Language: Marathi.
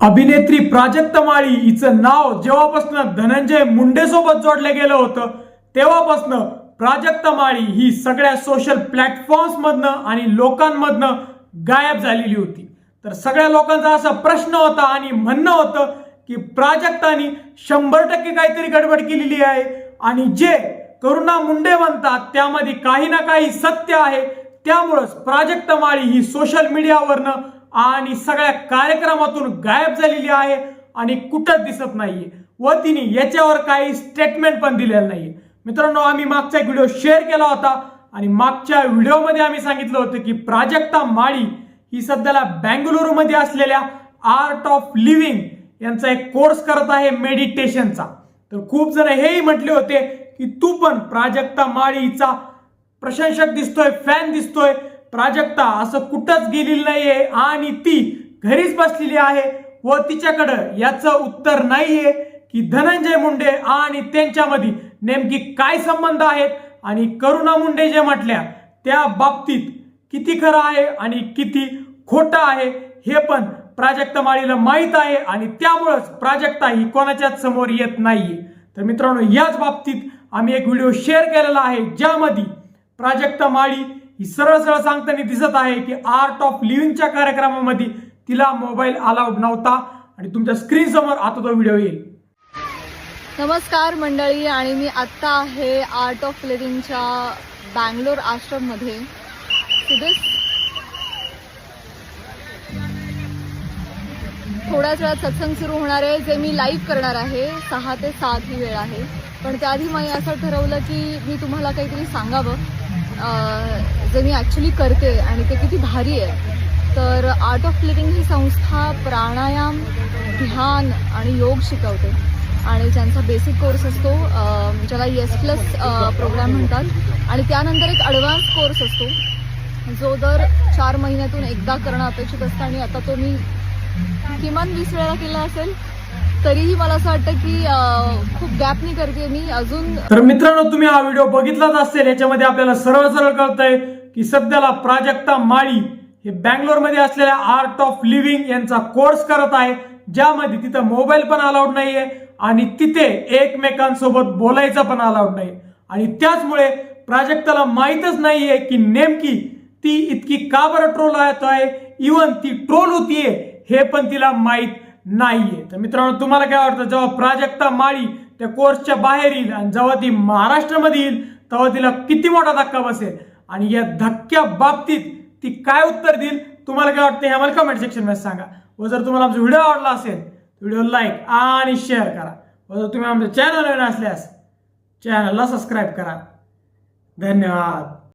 अभिनेत्री प्राजक्तमाळी हिचं नाव जेव्हापासून धनंजय मुंडे सोबत जोडलं गेलं होतं तेव्हापासून प्राजक्तमाळी ही सगळ्या सोशल प्लॅटफॉर्म्स मधनं आणि लोकांमधनं गायब झालेली होती. तर सगळ्या लोकांचा असा प्रश्न होता आणि म्हणणं होतं की प्राजक्तानी शंभर टक्के काहीतरी गडबड केलेली आहे आणि जे करुणा मुंडे म्हणतात त्यामध्ये काही ना काही सत्य आहे. त्यामुळंच प्राजक्तमाळी ही सोशल मीडियावरनं आणि सगळ्या कार्यक्रमातून गायब झालेली आहे आणि कुठंच दिसत नाहीये. व तिने याच्यावर काही स्टेटमेंट पण दिलेलं नाहीये. मित्रांनो आम्ही मागचा एक व्हिडिओ शेअर केला होता आणि मागच्या व्हिडिओमध्ये आम्ही सांगितलं होतं की प्राजक्ता माळी ही सध्याला बेंगलुरूमध्ये असलेल्या आर्ट ऑफ लिव्हिंग यांचा एक कोर्स करत आहे मेडिटेशनचा तर खूप जण हेही म्हटले होते की तू पण प्राजक्ता माळीचा प्रशंसक दिसतोय फॅन दिसतोय प्राजक्ता असं कुठंच गेलेली नाहीये आणि ती घरीच बसलेली आहे व तिच्याकडं याचं उत्तर नाहीये की धनंजय मुंडे आणि त्यांच्यामध्ये नेमकी काय संबंध आहेत आणि करुणा मुंडे जे म्हटल्या त्या बाबतीत किती खरं आहे आणि किती खोटं आहे हे पण प्राजक्ता माळीला माहीत आहे आणि त्यामुळंच प्राजक्ता ही कोणाच्याच समोर येत नाहीये. तर मित्रांनो याच बाबतीत आम्ही एक व्हिडिओ शेअर केलेला आहे ज्यामध्ये प्राजक्ता माळी ही सरळ सरळ सांगताना दिसत आहे की आर्ट ऑफ लिव्हिंगच्या कार्यक्रमामध्ये तिला मोबाईल अलाउड नव्हता. आणि तुमच्या स्क्रीन समोर आता तो व्हिडिओ येईल. नमस्कार मंडळी आणि मी आत्ता आहे आर्ट ऑफ लिव्हिंगच्या बँगलोर आश्रममध्ये. सिद्धेश थोड्याच वेळात सत्संग सुरू होणार आहे जे मी लाईव्ह करणार आहे. सहा ते सात ही वेळ आहे. पण त्याआधी मी असं ठरवलं की मी तुम्हाला काहीतरी सांगावं. जे मी ॲक्च्युली करते आणि ते किती भारी आहे तर आर्ट ऑफ लिव्हिंग ही संस्था प्राणायाम ध्यान आणि योग शिकवते. आणि ज्यांचा बेसिक कोर्स असतो ज्याला येस प्लस प्रोग्राम म्हणतात. आणि त्यानंतर एक ॲडव्हान्स कोर्स असतो जो दर चार महिन्यातून एकदा करणं अपेक्षित असतं. आणि आता तो मी किमान वीस वेळा केला असेल तरीही मला असं वाटतं की खूप खूप नाही करते मी. अजून तर मित्रांनो तुम्ही हा व्हिडिओ बघितलाच असेल. याच्यामध्ये आपल्याला सरळ सरळ कळतंय की सध्याला प्राजक्ता माळी हे बँगलोरमध्ये असलेल्या आर्ट ऑफ लिव्हिंग यांचा कोर्स करत आहे. ज्यामध्ये तिथं मोबाईल पण अलाउड नाहीये आणि तिथे एकमेकांसोबत बोलायचं पण अलाउड नाही. आणि त्याचमुळे प्राजक्ताला माहीतच नाहीये की नेमकी ती इतकी का बरं ट्रोल आहे? इवन ती ट्रोल होतीये हे पण तिला माहीत नाहीये. तर मित्रांनो तुम्हाला काय वाटतं? जेव्हा प्राजक्ता माळी त्या कोर्सच्या बाहेर येईल आणि जेव्हा ती महाराष्ट्रामध्ये येईल तेव्हा तिला किती मोठा धक्का बसेल? आणि या धक्क्या बाबतीत ती काय उत्तर देईल? तुम्हाला काय वाटतं? हे आम्हाला कमेंट सेक्शनमध्ये सांगा. व जर तुम्हाला आमचा व्हिडिओ आवडला असेल व्हिडिओ लाईक आणि शेअर करा. व जर तुम्ही आमच्या चॅनल नवीन असल्यास चॅनलला सबस्क्राईब करा. धन्यवाद.